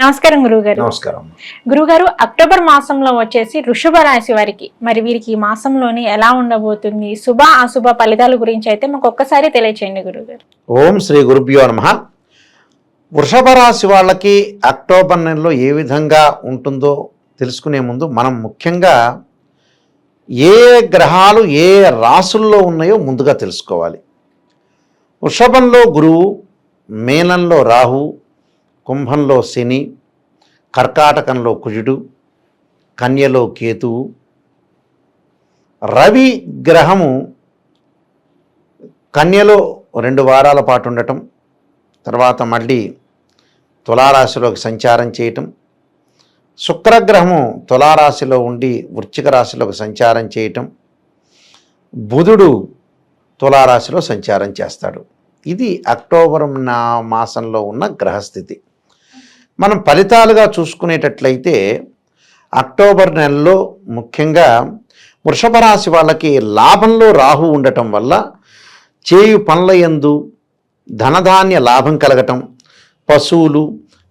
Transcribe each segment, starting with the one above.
నమస్కారం గురువుగారు. నమస్కారం. గురువుగారు అక్టోబర్ మాసంలో వచ్చేసి వృషభ రాశి వారికి మరి వీరికి ఈ మాసంలోని ఎలా ఉండబోతుంది శుభ అశుభ ఫలితాల గురించి అయితే మాకు ఒక్కసారి తెలియచేయండి గురువుగారు. ఓం శ్రీ గురుభ్యో నమ. వృషభ రాశి వాళ్ళకి అక్టోబర్ నెలలో ఏ విధంగా ఉంటుందో తెలుసుకునే ముందు మనం ముఖ్యంగా ఏ గ్రహాలు ఏ రాసుల్లో ఉన్నాయో ముందుగా తెలుసుకోవాలి. వృషభంలో గురువు మేనంలో రాహు కుంభంలో శని కర్కాటకంలో కుజుడు కన్యలో కేతువు. రవి గ్రహము కన్యలో రెండు వారాల పాటు ఉండటం తర్వాత మళ్ళీ తులారాశిలోకి సంచారం చేయటం. శుక్రగ్రహము తులారాశిలో ఉండి వృశ్చిక రాశిలోకి సంచారం చేయటం. బుధుడు తులారాశిలో సంచారం చేస్తాడు. ఇది అక్టోబర్ నా మాసంలో ఉన్న గ్రహస్థితి. మనం ఫలితాలుగా చూసుకునేటట్లయితే అక్టోబర్ నెలలో ముఖ్యంగా వృషభ రాశి వాళ్ళకి లాభంలో రాహు ఉండటం వల్ల చేయు పనుల యందు ధనధాన్య లాభం కలగటం పశువులు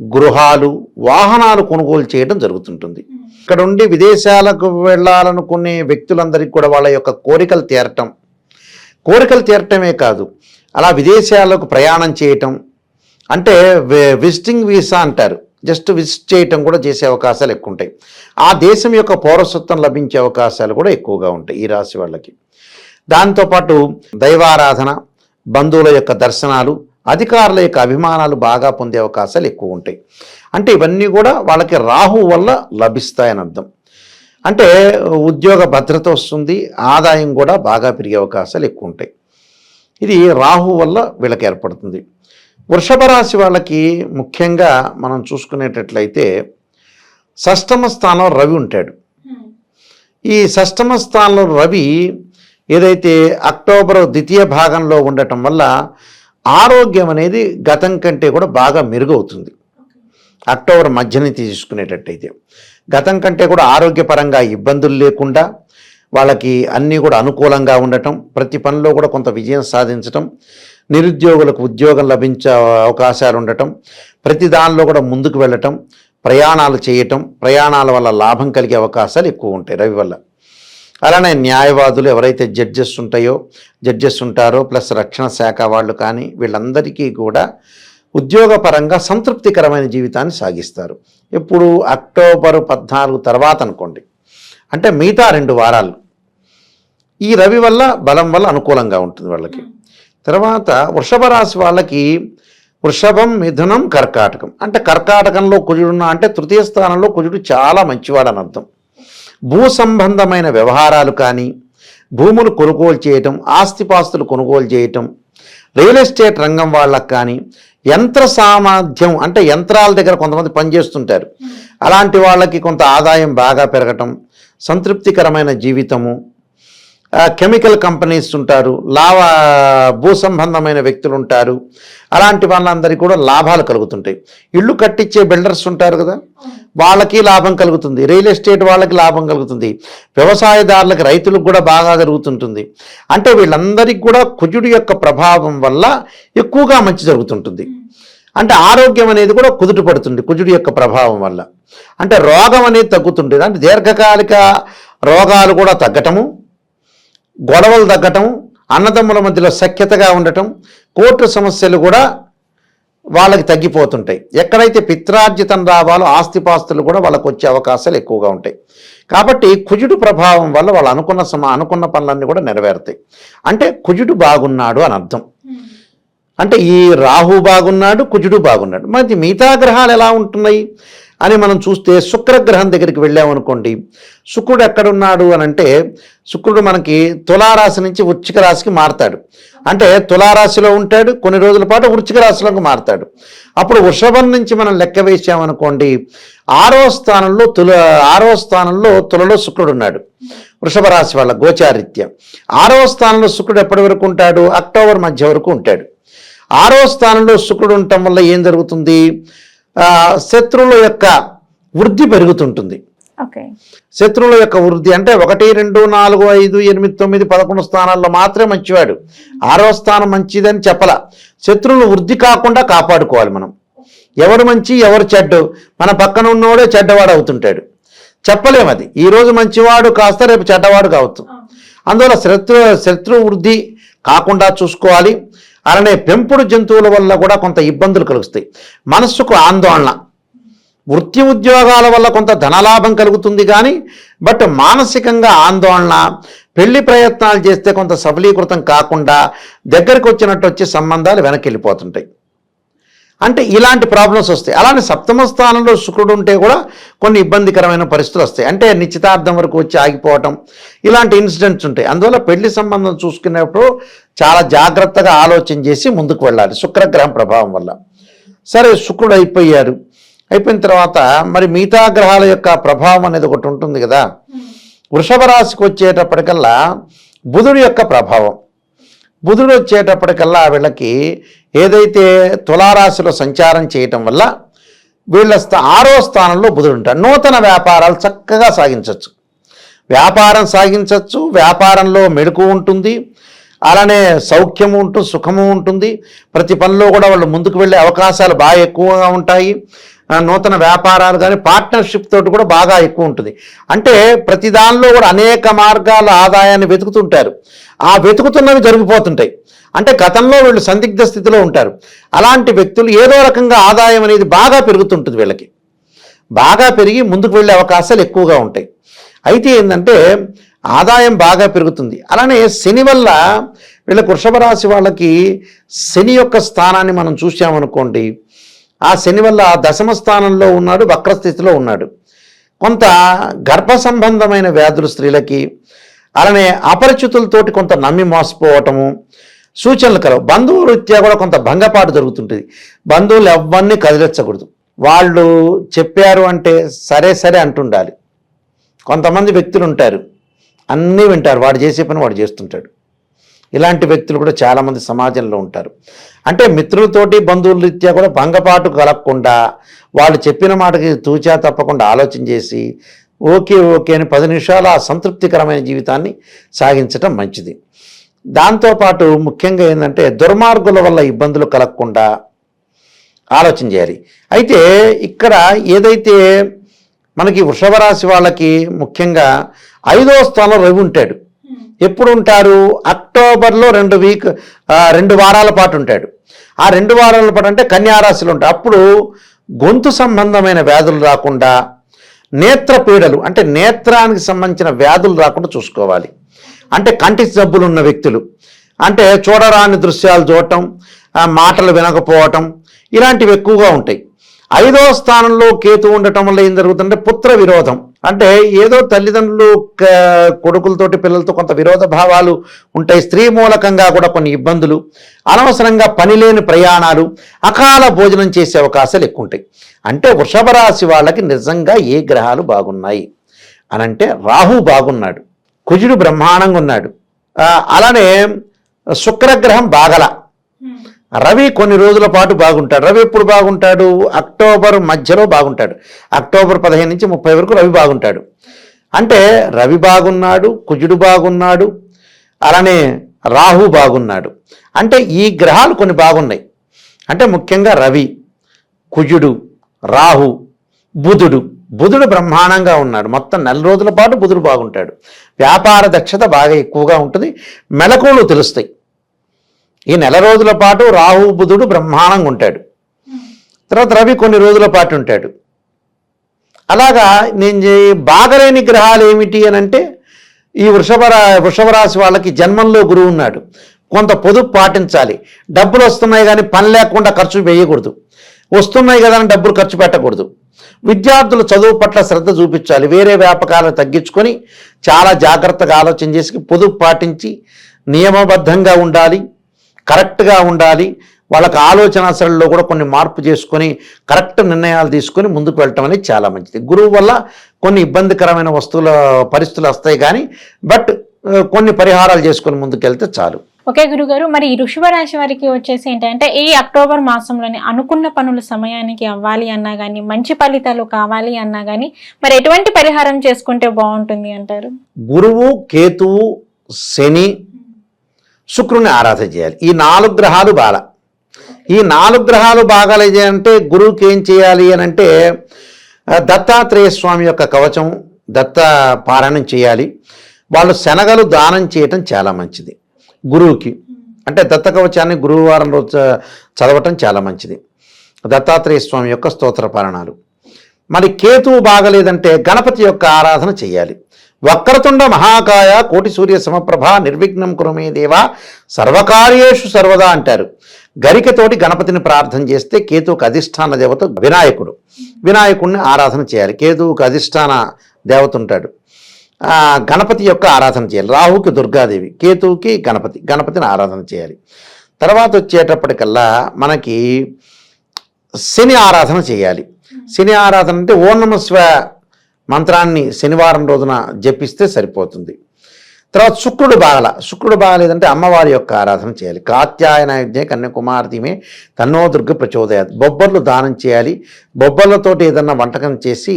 గృహాలు వాహనాలు కొనుగోలు చేయడం జరుగుతుంటుంది. ఇక్కడ ఉండి విదేశాలకు వెళ్ళాలనుకునే వ్యక్తులందరికీ కూడా వాళ్ళ యొక్క కోరికలు తీరటం. కోరికలు తీరటమే కాదు అలా విదేశాలకు ప్రయాణం చేయటం అంటే విజిటింగ్ వీసా అంటారు. జస్ట్ విజిట్ చేయటం కూడా చేసే అవకాశాలు ఎక్కువ ఉంటాయి ఆ దేశం యొక్క పౌరసత్వం లభించే అవకాశాలు కూడా ఎక్కువగా ఉంటాయి ఈ రాశి వాళ్ళకి. దాంతోపాటు దైవారాధన బంధువుల యొక్క దర్శనాలు అధికారుల యొక్క అభిమానాలు బాగా పొందే అవకాశాలు ఎక్కువ ఉంటాయి అంటే ఇవన్నీ కూడా వాళ్ళకి రాహు వల్ల లభిస్తాయని అర్థం. అంటే ఉద్యోగ భద్రత వస్తుంది ఆదాయం కూడా బాగా పెరిగే అవకాశాలు ఎక్కువ ఉంటాయి ఇది రాహు వల్ల వీళ్ళకి ఏర్పడుతుంది. వృషభ రాశి వాళ్ళకి ముఖ్యంగా మనం చూసుకునేటట్లయితే షష్టమ స్థానంలో రవి ఉంటాడు. ఈ షష్టమ స్థానంలో రవి ఏదైతే అక్టోబర్ ద్వితీయ భాగంలో ఉండటం వల్ల ఆరోగ్యం అనేది గతం కంటే కూడా బాగా మెరుగవుతుంది. అక్టోబర్ మధ్యని తీసుకునేటట్టయితే గతం కంటే కూడా ఆరోగ్యపరంగా ఇబ్బందులు లేకుండా వాళ్ళకి అన్నీ కూడా అనుకూలంగా ఉండటం ప్రతి పనిలో కూడా కొంత విజయం సాధించటం నిరుద్యోగులకు ఉద్యోగం లభించే అవకాశాలు ఉండటం ప్రతి దానిలో కూడా ముందుకు వెళ్ళటం ప్రయాణాలు చేయటం ప్రయాణాల వల్ల లాభం కలిగే అవకాశాలు ఎక్కువ ఉంటాయి రవి వల్ల. అలానే న్యాయవాదులు ఎవరైతే జడ్జెస్ ఉంటాయో జడ్జెస్ ఉంటారో ప్లస్ రక్షణ శాఖ వాళ్ళు కానీ వీళ్ళందరికీ కూడా ఉద్యోగపరంగా సంతృప్తికరమైన జీవితాన్ని సాగిస్తారు. ఇప్పుడు అక్టోబర్ పద్నాలుగు తర్వాత అనుకోండి. అంటే మిగతా రెండు వారాలు. ఈ రవి వల్ల బలం వల్ల అనుకూలంగా ఉంటుంది వాళ్ళకి. తర్వాత వృషభ రాశి వాళ్ళకి వృషభం మిథునం కర్కాటకం. అంటే కర్కాటకంలో కుజుడున్న అంటే తృతీయ స్థానంలో కుజుడు చాలా మంచివాడు అని అర్థం. భూ సంబంధమైన వ్యవహారాలు కానీ భూములు కొనుగోలు చేయటం ఆస్తిపాస్తులు కొనుగోలు చేయటం రియల్ ఎస్టేట్ రంగం వాళ్ళకి కానీ యంత్ర సామర్థ్యం అంటే యంత్రాల దగ్గర కొంతమంది పనిచేస్తుంటారు అలాంటి వాళ్ళకి కొంత ఆదాయం బాగా పెరగటం సంతృప్తికరమైన జీవితము కెమికల్ కంపెనీస్ ఉంటారు లాభ భూ సంబంధమైన వ్యక్తులు ఉంటారు. అలాంటి వాళ్ళందరికీ కూడా లాభాలు కలుగుతుంటాయి. ఇళ్ళు కట్టించే బిల్డర్స్ ఉంటారు కదా వాళ్ళకి లాభం కలుగుతుంది. రియల్ ఎస్టేట్ వాళ్ళకి లాభం కలుగుతుంది. వ్యవసాయదారులకు రైతులకు కూడా బాగా జరుగుతుంటుంది. అంటే వీళ్ళందరికీ కూడా కుజుడి యొక్క ప్రభావం వల్ల ఎక్కువగా మంచి జరుగుతుంటుంది. అంటే ఆరోగ్యం అనేది కూడా కుదుట పడుతుంది కుజుడి యొక్క ప్రభావం వల్ల. అంటే రోగం అనేది తగ్గుతుంటుంది. అంటే దీర్ఘకాలిక రోగాలు కూడా తగ్గటము గొడవలు తగ్గటం అన్నదమ్ముల మధ్యలో సఖ్యతగా ఉండటం కోర్టు సమస్యలు కూడా వాళ్ళకి తగ్గిపోతుంటాయి. ఎక్కడైతే పిత్రార్జితం రావాలో ఆస్తిపాస్తులు కూడా వాళ్ళకు వచ్చే అవకాశాలు ఎక్కువగా ఉంటాయి. కాబట్టి కుజుడు ప్రభావం వల్ల వాళ్ళు అనుకున్న సమ అనుకున్న పనులన్నీ కూడా నెరవేరుతాయి. అంటే కుజుడు బాగున్నాడు అని అర్థం. అంటే ఈ రాహు బాగున్నాడు కుజుడు బాగున్నాడు. మరి మిగతా గ్రహాలు ఎలా ఉంటున్నాయి? అని మనం చూస్తే శుక్రగ్రహం దగ్గరికి వెళ్ళామనుకోండి శుక్రుడు ఎక్కడున్నాడు అని అంటే శుక్రుడు మనకి తులారాశి నుంచి వృచ్చిక రాశికి మారతాడు. అంటే తులారాశిలో ఉంటాడు కొన్ని రోజుల పాటు వృచ్చిక రాశిలోకి మారతాడు. అప్పుడు వృషభం నుంచి మనం లెక్క వేసామనుకోండి ఆరో స్థానంలో తుల ఆరో స్థానంలో తులలో శుక్రుడు ఉన్నాడు. వృషభ రాశి వాళ్ళ గోచారిత్యం. ఆరో స్థానంలో శుక్రుడు ఎప్పటి వరకు ఉంటాడు? అక్టోబర్ మధ్య వరకు ఉంటాడు. ఆరో స్థానంలో శుక్రుడు ఉండటం వల్ల ఏం జరుగుతుంది? శత్రువుల యొక్క వృద్ధి పెరుగుతుంటుంది. ఓకే. శత్రువుల యొక్క వృద్ధి అంటే ఒకటి రెండు నాలుగు ఐదు ఎనిమిది తొమ్మిది పదకొండు స్థానాల్లో మాత్రమే మంచివాడు. ఆరో స్థానం మంచిదని చెప్పల. శత్రువులు వృద్ధి కాకుండా కాపాడుకోవాలి మనం. ఎవరు మంచి ఎవరు చెడ్డు? మన పక్కన ఉన్నవాడే చెడ్డవాడు అవుతుంటాడు. చెప్పలేం అది. ఈరోజు మంచివాడు కాస్త రేపు చెడ్డవాడు కావచ్చు. అందువల్ల శత్రు శత్రు వృద్ధి కాకుండా చూసుకోవాలి. అలానే పెంపుడు జంతువుల వల్ల కూడా కొంత ఇబ్బందులు కలుగుతాయి. మనస్సుకు ఆందోళన. వృత్తి ఉద్యోగాల వల్ల కొంత ధనలాభం కలుగుతుంది కానీ బట్ మానసికంగా ఆందోళన పెళ్ళి ప్రయత్నాలు చేస్తే కొంత సఫలీకృతం కాకుండా దగ్గరికి వచ్చినట్టు వచ్చి సంబంధాలు వెనక్కి వెళ్ళిపోతుంటాయి అంటే ఇలాంటి ప్రాబ్లమ్స్ వస్తాయి. అలానే సప్తమ స్థానంలో శుక్రుడు ఉంటే కూడా కొన్ని ఇబ్బందికరమైన పరిస్థితులు వస్తాయి. అంటే నిశ్చితార్థం వరకు వచ్చి ఆగిపోవటం ఇలాంటి ఇన్సిడెంట్స్ ఉంటాయి. అందువల్ల పెళ్ళి సంబంధం చూసుకునేప్పుడు చాలా జాగ్రత్తగా ఆలోచన చేసి ముందుకు వెళ్ళాలి. శుక్రగ్రహం ప్రభావం వల్ల. సరే శుక్రుడు అయిపోయారు. అయిపోయిన తర్వాత మరి మిగతా గ్రహాల యొక్క ప్రభావం అనేది ఒకటి ఉంటుంది కదా. వృషభ రాశికి వచ్చేటప్పటికల్లా బుధుడి యొక్క ప్రభావం. బుధుడు వచ్చేటప్పటికల్లా వీళ్ళకి ఏదైతే తులారాశిలో సంచారం చేయటం వల్ల వీళ్ళ స్థా ఆరో స్థానంలో బుధుడు ఉంటాడు. నూతన వ్యాపారాలు చక్కగా సాగించవచ్చు. వ్యాపారం సాగించవచ్చు. వ్యాపారంలో మెడుకు ఉంటుంది. అలానే సౌఖ్యము ఉంటుంది సుఖము ఉంటుంది. ప్రతి పనిలో కూడా వాళ్ళు ముందుకు వెళ్ళే అవకాశాలు బాగా ఎక్కువగా ఉంటాయి. నూతన వ్యాపారాలు కానీ పార్ట్నర్షిప్ తోటి కూడా బాగా ఎక్కువ ఉంటుంది. అంటే ప్రతి దానిలో కూడా అనేక మార్గాల ఆదాయాన్ని వెతుకుతుంటారు. ఆ వెతుకుతున్నవి జరిగిపోతుంటాయి. అంటే గతంలో వీళ్ళు సందిగ్ధ స్థితిలో ఉంటారు. అలాంటి వ్యక్తులు ఏదో రకంగా ఆదాయం అనేది బాగా పెరుగుతుంటుంది వీళ్ళకి. బాగా పెరిగి ముందుకు వెళ్ళే అవకాశాలు ఎక్కువగా ఉంటాయి. అయితే ఏంటంటే ఆదాయం బాగా పెరుగుతుంది. అలానే శని వల్ల వీళ్ళకి వృషభ రాశి వాళ్ళకి శని యొక్క స్థానాన్ని మనం చూసామనుకోండి ఆ శని వల్ల దశమ స్థానంలో ఉన్నాడు వక్రస్థితిలో ఉన్నాడు. కొంత గర్భ సంబంధమైన వ్యాధులు స్త్రీలకి అలానే అపరిచితులతోటి కొంత నమ్మి మోసపోవటము సూచనలు కలవు. బంధువు రీత్యా కూడా కొంత భంగపాటు జరుగుతుంటుంది. బంధువులు ఎవరిని కదిలించకూడదు. వాళ్ళు చెప్పారు అంటే సరే సరే అంటుండాలి. కొంతమంది వ్యక్తులు ఉంటారు. అన్నీ వింటారు. వాడు చేసే పని వాడు చేస్తుంటాడు. ఇలాంటి వ్యక్తులు కూడా చాలామంది సమాజంలో ఉంటారు. అంటే మిత్రులతోటి బంధువుల రీత్యా కూడా భంగపాటు కలగకుండా వాళ్ళు చెప్పిన మాటకి తూచా తప్పకుండా ఆలోచన చేసి ఓకే ఓకే అని పది నిమిషాల ఆ సంతృప్తికరమైన జీవితాన్ని సాగించటం మంచిది. దాంతోపాటు ముఖ్యంగా ఏంటంటే దుర్మార్గుల వల్ల ఇబ్బందులు కలగకుండా ఆలోచన చేయాలి. అయితే ఇక్కడ ఏదైతే మనకి వృషభ రాశి వాళ్ళకి ముఖ్యంగా ఐదో స్థానంలో రవి ఉంటాడు. ఎప్పుడు ఉంటారు? అక్టోబర్లో రెండు వీక్ రెండు వారాల పాటు ఉంటాడు. ఆ రెండు వారాల పాటు అంటే కన్యారాశులు ఉంటాయి. అప్పుడు గొంతు సంబంధమైన వ్యాధులు రాకుండా నేత్ర పీడలు అంటే నేత్రానికి సంబంధించిన వ్యాధులు రాకుండా చూసుకోవాలి. అంటే కంటి జబ్బులు ఉన్న వ్యక్తులు అంటే చూడరాని దృశ్యాలు చూడటం మాటలు వినకపోవటం ఇలాంటివి ఎక్కువగా ఉంటాయి. ఐదవ స్థానంలో కేతు ఉండటం వల్ల ఏం జరుగుతుందంటే పుత్ర విరోధం. అంటే ఏదో తల్లిదండ్రులు కొడుకులతోటి పిల్లలతో కొంత విరోధ భావాలు ఉంటాయి. స్త్రీ మూలకంగా కూడా కొన్ని ఇబ్బందులు అనవసరంగా పనిలేని ప్రయాణాలు అకాల భోజనం చేసే అవకాశాలు ఎక్కువ ఉంటాయి అంటే వృషభ రాశి వాళ్ళకి నిజంగా ఏ గ్రహాలు బాగున్నాయి? అనంటే రాహు బాగున్నాడు కుజుడు బ్రహ్మాండంగా ఉన్నాడు. అలానే శుక్రగ్రహం బాగల రవి కొన్ని రోజుల పాటు బాగుంటాడు. రవి ఎప్పుడు బాగుంటాడు? అక్టోబర్ మధ్యలో బాగుంటాడు. అక్టోబర్ పదిహేను నుంచి ముప్పై వరకు రవి బాగుంటాడు. అంటే రవి బాగున్నాడు కుజుడు బాగున్నాడు అలానే రాహు బాగున్నాడు. అంటే ఈ గ్రహాలు కొన్ని బాగున్నాయి. అంటే ముఖ్యంగా రవి కుజుడు రాహు బుధుడు. బుధుడు బ్రహ్మాండంగా ఉన్నాడు. మొత్తం నెల రోజుల పాటు బుధుడు బాగుంటాడు. వ్యాపార దక్షత బాగా ఎక్కువగా ఉంటుంది. మెలకువలు తెలుస్తాయి. ఈ నెల రోజుల పాటు రాహు బుధుడు బ్రహ్మాండంగా ఉంటాడు. తర్వాత రవి కొన్ని రోజుల పాటు ఉంటాడు. అలాగా నేను బాగలేని గ్రహాలు ఏమిటి అని అంటే ఈ వృషభ రా- వృషభ రాశి వాళ్ళకి జన్మంలో గురువు ఉన్నాడు. కొంత పొదుపు పాటించాలి. డబ్బులు వస్తున్నాయి కానీ పని లేకుండా ఖర్చు వేయకూడదు. వస్తున్నాయి కదా అని డబ్బులు ఖర్చు పెట్టకూడదు. విద్యార్థులు చదువు పట్ల శ్రద్ధ చూపించాలి. వేరే వ్యాపకాలను తగ్గించుకొని చాలా జాగ్రత్తగా ఆలోచన చేసి పొదుపు పాటించి నియమబద్ధంగా ఉండాలి. కరెక్ట్గా ఉండాలి. వాళ్ళకి ఆలోచన సరళిలో కూడా కొన్ని మార్పు చేసుకొని కరెక్ట్ నిర్ణయాలు తీసుకొని ముందుకు వెళ్ళటం అనేది చాలా మంచిది. గురువు వల్ల కొన్ని ఇబ్బందికరమైన వస్తువుల పరిస్థితులు వస్తాయి కానీ బట్ కొన్ని పరిహారాలు చేసుకొని ముందుకెళ్తే చాలు. ఓకే గురుగారు మరి ఈ వృషభ రాశి వారికి వచ్చేసి ఏంటంటే ఈ అక్టోబర్ మాసంలోని అనుకున్న పనులు సమయానికి అవ్వాలి అన్నా కానీ మంచి ఫలితాలు కావాలి అన్నా కానీ మరి ఎటువంటి పరిహారం చేసుకుంటే బాగుంటుంది అంటారు? గురువు కేతువు శని శుక్రుని ఆరాధన చేయాలి. ఈ నాలుగు గ్రహాలు బాల ఈ నాలుగు గ్రహాలు బాగాలేదు అంటే గురువుకి ఏం చేయాలి అని అంటే దత్తాత్రేయ స్వామి యొక్క కవచం దత్త పారాయణం చేయాలి. వాళ్ళు శనగలు దానం చేయటం చాలా మంచిది గురువుకి. అంటే దత్త కవచాన్ని గురువారం రోజు చ- చదవటం చాలా మంచిది. దత్తాత్రేయ స్వామి యొక్క స్తోత్ర పారాయణాలు. మరి కేతువు బాగలేదంటే గణపతి యొక్క ఆరాధన చేయాలి. వక్రతుండ మహాకాయ కోటి సూర్య సమప్రభ నిర్విఘ్నం కురమే దేవా సర్వకార్యేషు సర్వదా అంటారు. గరికతోటి గణపతిని ప్రార్థన చేస్తే కేతువుకు అధిష్టాన దేవత వినాయకుడు. వినాయకుడిని ఆరాధన చేయాలి. కేతువుకు అధిష్టాన దేవత ఉంటాడు. గణపతి యొక్క ఆరాధన చేయాలి. రాహుకి దుర్గాదేవి కేతువుకి గణపతి గణపతిని ఆరాధన చేయాలి. తర్వాత వచ్చేటప్పటికల్లా మనకి శని ఆరాధన చేయాలి. శని ఆరాధన అంటే ఓ నమ మంత్రాన్ని శనివారం రోజున జపిస్తే సరిపోతుంది. తర్వాత శుక్రుడు బాగల శుక్రుడు బాగలేదంటే అమ్మవారి యొక్క ఆరాధన చేయాలి. కాత్యాయన యజ్ఞ కన్యాకుమార్తెమే తన్నో దుర్గ ప్రచోదయాత్. బొబ్బర్లు దానం చేయాలి. బొబ్బర్లతోటి ఏదన్నా వంటకం చేసి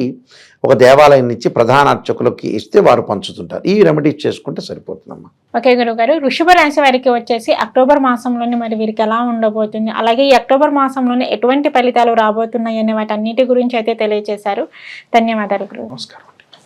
ఒక దేవాలయం ఇచ్చి ప్రధాన అర్చకులకి ఇస్తే వారు పంచుతుంటారు. ఈ రెమెడీస్ చేసుకుంటే సరిపోతుందమ్మా. ఓకే గురువు గారు వృషభ రాశి వారికి వచ్చేసి అక్టోబర్ మాసంలోనే మరి వీరికి ఎలా ఉండబోతుంది? అలాగే ఈ అక్టోబర్ మాసంలోనే ఎటువంటి ఫలితాలు రాబోతున్నాయి అనే వాటన్నిటి గురించి అయితే తెలియజేశారు ధన్యవాదాలు గురువు నమస్కారం.